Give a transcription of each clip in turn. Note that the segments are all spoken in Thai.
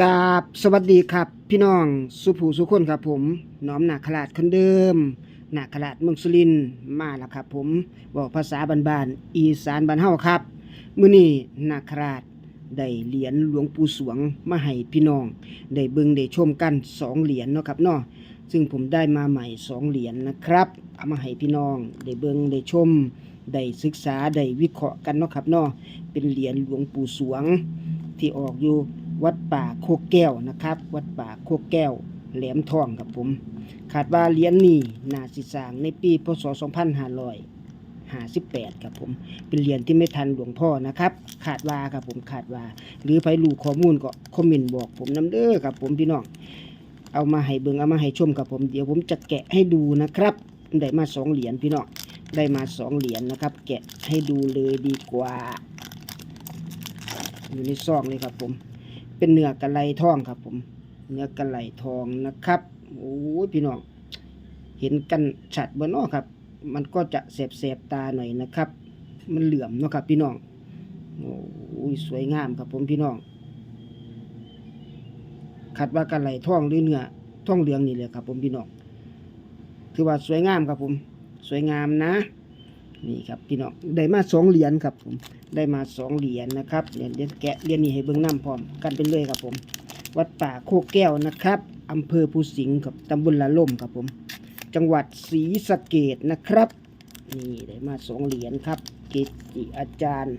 กาบสวัสดีครับ พี่น้องสุภูสุคนครับผมน้อมนาคราชคนเดิมนาคราชเมืองสุรินมาแล้วครับ ผมบอกภาษาบ้านๆอีสานบ้านเฮาครับมื้อนี้นาคราชได้เหรียญหลวงปู่สวงมาให้พี่น้องได้เบิ่งได้ชมกันสองเหรียญเนาะครับเนาะซึ่งผมได้มาใหม่สองเหรียญนะครับเอามาให้พี่น้องได้เบิ่งได้ชมได้ศึกษาได้วิเคราะห์กันเนาะครับเนาะเป็นเหรียญหลวงปู่สวงที่ออกอยู่ วัดป่าโคกแก้วนะครับ วัดป่าโคกแก้ว แหลมทองครับผมขาดว่าเหรียญนี้นาสิสางในปีพศ 2558ครับผมเป็นเหรียญที่ไม่ทันหลวงพ่อนะครับขาดว่าครับผมขาดว่า หรือใครรู้ข้อมูลก็คอมเมนต์บอกผมน้ำเด้อครับผมพี่น้องเอามาให้เบิงเอามาให้ชมครับผมเดี๋ยวผมจะแกะให้ดูนะครับได้มาสองเหรียญพี่น้องได้มาสองเหรียญนะครับ แกะให้ดูเลยดีกว่า อยู่ในซองเลยครับผม เป็นเนื้อกระไลทองครับ ผม เนื้อกระไลทองนะครับโอ้ยพี่น้องเห็นกันชัดบนนอครับ มันก็จะแสบๆตาหน่อยนะครับ มันเหลื่อมเนาะครับ พี่น้องโอ้ยสวยงามครับ ผมพี่น้องขัดว่ากระไลทองหรือเนื้อทองเหลืองนี่เลยครับ ผมพี่น้องถือว่าสวยงามครับผม สวยงามนะ นี่ครับพี่น้องได้มาสองเหรียญครับผมได้มาสองเหรียญนะครับเหรียญเหรียญแกะเหรียญนี้ให้เบิ้งน้ำพร้อมกันเป็นเลยครับผม วัดป่าโคกแก้วนะครับอำเภอภูสิงห์กับตำบลละล่มครับผม จังหวัดศรีสะเกดนะครับนี่ได้มาสองเหรียญครับเกจิอาจารย์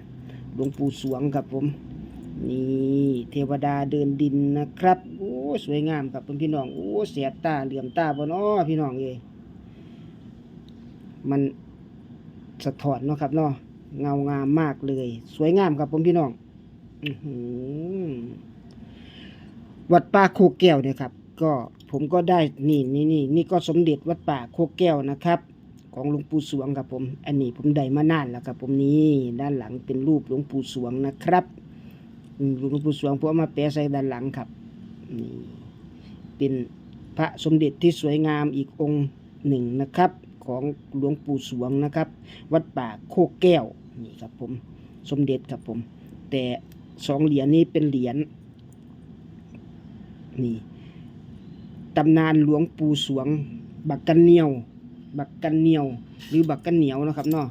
หลวงปู่สวงครับผมนี่เทวดาเดินดินนะครับโอ้สวยงามครับพี่น้องโอ้เสียบตาเหลื่อมตาบ่เนาะพี่น้องเอ้ยมัน สะท้อนเนาะครับเนาะเงางามมากเลย สวยงามครับผมพี่น้องอวัดป่าโคแก้วเนี่ยครับ ก็ผมก็ได้นี่นี่นี่นี่ก็สมเด็จวัดป่าโคแก้วนะครับ ของหลวงปู่สวงครับผม อันนี้ผมได้มานานแล้วครับผมนี่ด้านหลังเป็นรูปหลวงปู่สวงนะครับหลวงปู่สวงผมเอามาแปะใส่ด้านหลังครับนี่เป็นพระสมเด็จที่สวยงามอีกองค์หนึ่งนะครับ ของหลวงปู่สวงนะครับ วัดป่าโคกแก้วนี่ครับผมสมเด็จครับผม แต่สองเหรียญนี้เป็นเหรียญนี่ตำนานหลวงปู่สวง บักกันเหนียว บักกันเหนียว หรือบักกันเหนียวนะครับเนาะ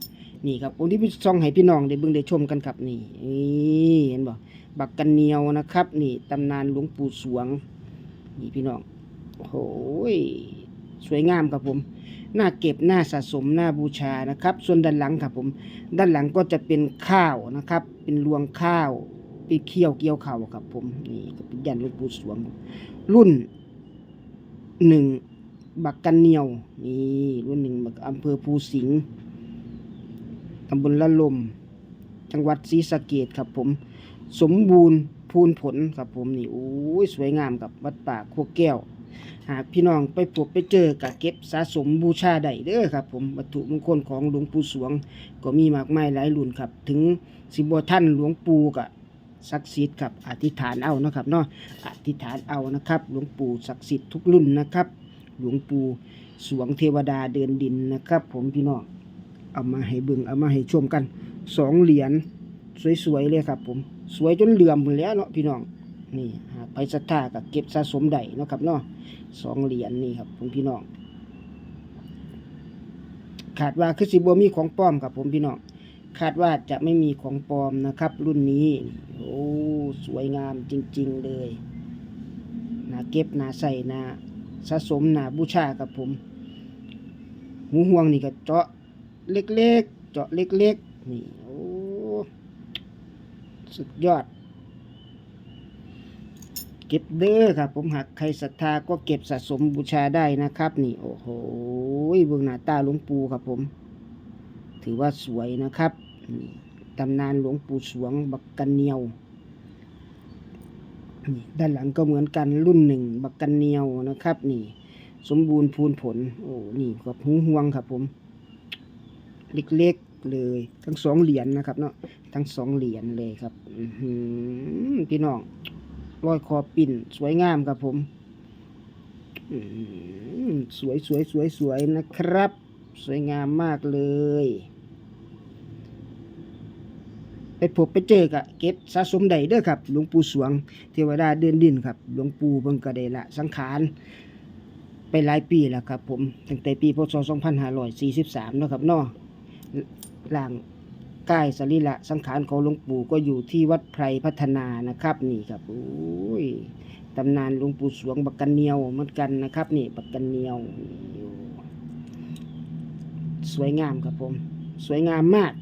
นี่ครับองค์ที่พี่ซองให้พี่น้องได้เบิ่งได้ชมกันครับนี่นี่เห็นบ่บักกันเหนียวนะครับ นี่ตำนานหลวงปู่สวง นี่พี่น้องโอ้ย สวยงามครับผมหน้าเก็บหน้าสะสมหน้าบูชานะครับ ส่วนด้านหลังครับผม ด้านหลังก็จะเป็นข้าวนะครับ เป็นรวงข้าวเป็นเคี่ยวเกี่ยวข้าวครับผมนี่ก็เป็นยันหลวงปู่สวง รุ่นหนึ่งบักกันเหนียวนี่รุ่นหนึ่งบักอำเภอภูสิงห์ตำบลละลม จังหวัดศรีสะเกดครับผม สมบูรณ์พูนผลครับผมนี่โอ้ยสวยงามกับวัดป่าโคกแก้ว หากพี่น้องไปพบไปเจอกับเก็บสะสมบูชาได้เด้อครับ ผมวัตถุมงคลของหลวงปู่สวง ก็มีมากมายหลายรุ่นครับ ถึงสิบท่านหลวงปู่กับศักดิ์สิทธิ์ครับอธิษฐานเอานะครับเนาะอธิษฐานเอานะครับ หลวงปู่ศักดิ์สิทธิ์ทุกรุ่นนะครับ หลวงปู่สวงเทวดาเดินดินนะครับ ผมพี่น้องเอามาให้เบิ่งเอามาให้ชมกันสองเหรียญสวยๆเลยครับ ผมสวยจนเหลื่อมหมดแล้วเนาะพี่น้อง นี่หากไปศรัทธากับเก็บสะสมได้นะครับเนาะสองเหรียญนี่ครับผมพี่น้องขาดว่าคือสิบมีของปลอมครับผมพี่น้องคาดว่าจะไม่มีของปลอมนะครับ รุ่นนี้ โอ้สวยงามจริง ๆเลยนาเก็บนาใส่นาสะสมนาบูชาครับผมหูห่วงนี่ก็เจาะเล็กๆเจาะเล็กๆนี่โอ้สุดยอด เก็บเด้อครับ ผมหากใครศรัทธาก็เก็บสะสมบูชาได้นะครับ นี่โอ้โหเบื้องหน้าตาหลวงปู่ครับผม ถือว่าสวยนะครับนี่ตำนานหลวงปู่สวงบักกันเหนียวนี่ด้านหลังก็เหมือนกันรุ่นหนึ่งบักกันเหนียวนะครับ นี่ สมบูรณ์พูนผล โอ้นี่กับหูห่วงครับ ผม เล็กๆเลย ทั้งสองเหรียญนะครับ เนาะทั้งสองเหรียญเลยครับพี่น้อง รอยคอปิ่นสวยงามครับผมสวยสวยสวยสวยนะครับ สวยงามมากเลยไปพบไปเจอกับเก็บสะสมได้เด้อครับ หลวงปู่สวง เทวดาเดินดินครับ หลวงปู่เบิ่งก็ได้ละสังขารไปหลายปีแล้วครับผมตั้งแต่ปีพศ2543นะครับเนาะร่าง กายสรีระสังขารของหลวงปู่ก็อยู่ที่วัดไพรพัฒนานะครับ นี่ครับโอ้ยตำนานหลวงปู่สวงบักกันเนียวเหมือนกันนะครับ นี่บักกันเนียว สวยงามครับผม สวยงามมาก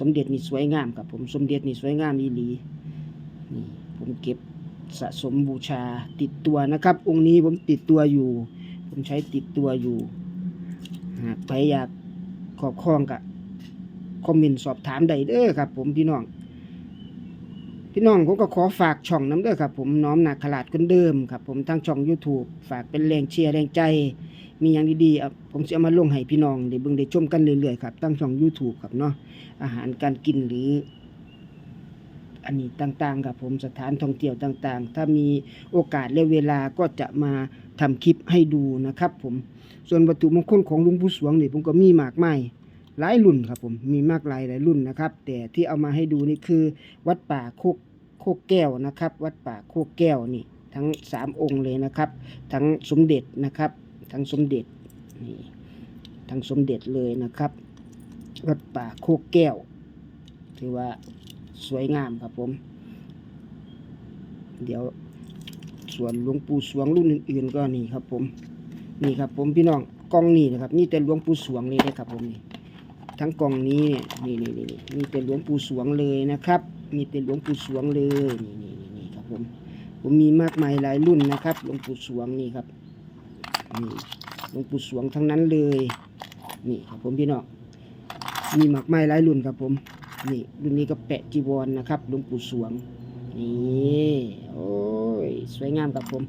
สมเด็จนี่สวยงามครับผม สมเด็จนี่สวยงามอีหลีนี่ผมเก็บสะสมบูชาติดตัวนะครับ องค์นี้ผมติดตัวอยู่ ผมใช้ติดตัวอยู่หากใครอยากขอบครองกับ คอมเมนต์สอบถามได้เด้อครับ ผมพี่น้อง พี่น้องผมก็ขอฝากช่องน้ำเด้อครับ ผมน้อมนักขลาดคนเดิมครับ ผมทางช่อง YouTube ฝากเป็นแรงเชียร์แรงใจ มีอย่างดีๆผมจะเอามาลงให้พี่น้องได้เบิ่งได้ชมกันเรื่อยๆครับตั้งช่อง YouTube ครับเนาะอาหารการกินหรืออันนี้ต่างๆครับผมสถานท่องเที่ยวต่างๆ ถ้ามีโอกาสและเวลาก็จะมาทำคลิปให้ดูนะครับ ผมส่วนวัตถุมงคลของหลุงปู่สวงนี่ผมก็มีมากมาย หลายรุ่นครับผมมีมากหลายหลายรุ่นนะครับ แต่ที่เอามาให้ดูนี่คือ วัดป่าโคกโคกแก้วนะครับ วัดป่าโคกแก้วนี่ทั้งสามองค์เลยนะครับ ทั้งสมเด็จนะครับ ทั้งสมเด็จนี่ทั้งสมเด็จเลยนะครับ วัดป่าโคกแก้ว ถือว่าสวยงามครับผม เดี๋ยวส่วนหลวงปู่สวงรุ่นอื่นๆก็นี่ครับผมนี่ครับผมพี่น้องกล่องนี่นะครับนี่แต่หลวงปู่สวงเลยนะครับผมนี่ ทั้งกล่องนี้เนี่ยนี่นี่นี่มีแต่หลวงปู่สวงเลยนะครับ มีแต่หลวงปู่สวงเลยนี่นี่นี่ครับผมผมมีมากมายหลายรุ่นนะครับหลวงปู่สวงนี่ครับนี่หลวงปู่สวงทั้งนั้นเลยนี่ครับผมพี่น้องมีมากมายหลายรุ่นครับผมนี่รุ่นนี้ก็แปะจีวรนนะครับหลวงปู่สวงนี่โอ้ยสวยงามครับผม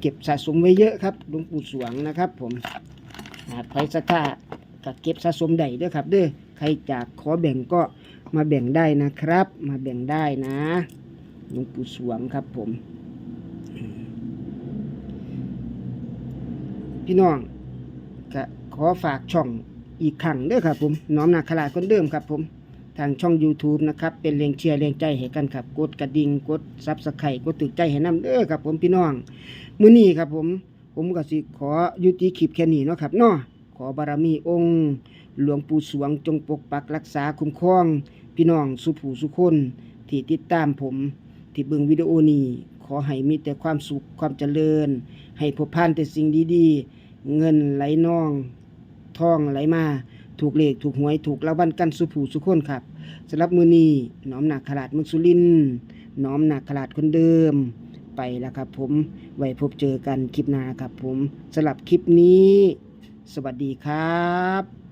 เก็บสะสมไว้เยอะครับหลวงปู่สวงนะครับ ผมหากใครศรัทธา ก็เก็บสะสมได้ด้อครับเด้อใครจากขอแบ่งก็มาแบ่งได้นะครับ มาแบ่งได้นะหลวงปู่สวงครับผม พี่น้องก็ขอฝากช่องอีกครั้งเด้อครับผมน้อมนาคลาคนเดิมครับผม ทางช่อง YouTube นะครับ เป็นแรงเชียร์แรงใจให้กันครับ กดกระดิ่งกดซับสไครต์กดตึกใจให้น้ำเด้อครับผมพี่น้องมื้อนี้ครับผม ผมก็สิขอยุติคลิปแค่นี้เนาะครับเนาะ ขอบารมีองค์ หลวงปู่สวงจงปกปักรักษาคุ้มครอง พี่น้องสุผู้สุคน ที่ติดตามผม ที่เบิ่งวิดีโอนี้ ขอให้มีแต่ความสุขความเจริญ ให้พบผ่านแต่สิ่งดีๆ เงินไหลน่องทองไหลมา ถูกเลขถูกหวยถูกรางวัลกันสุผู้สุคนครับสำหรับมือนี้น้อมหนักขลาดมืองสุรินน้อมหนักขลาดคนเดิมไปแล้วครับผม ไว้พบเจอกันคลิปหน้าครับผมสำหรับคลิปนี้ สวัสดีครับ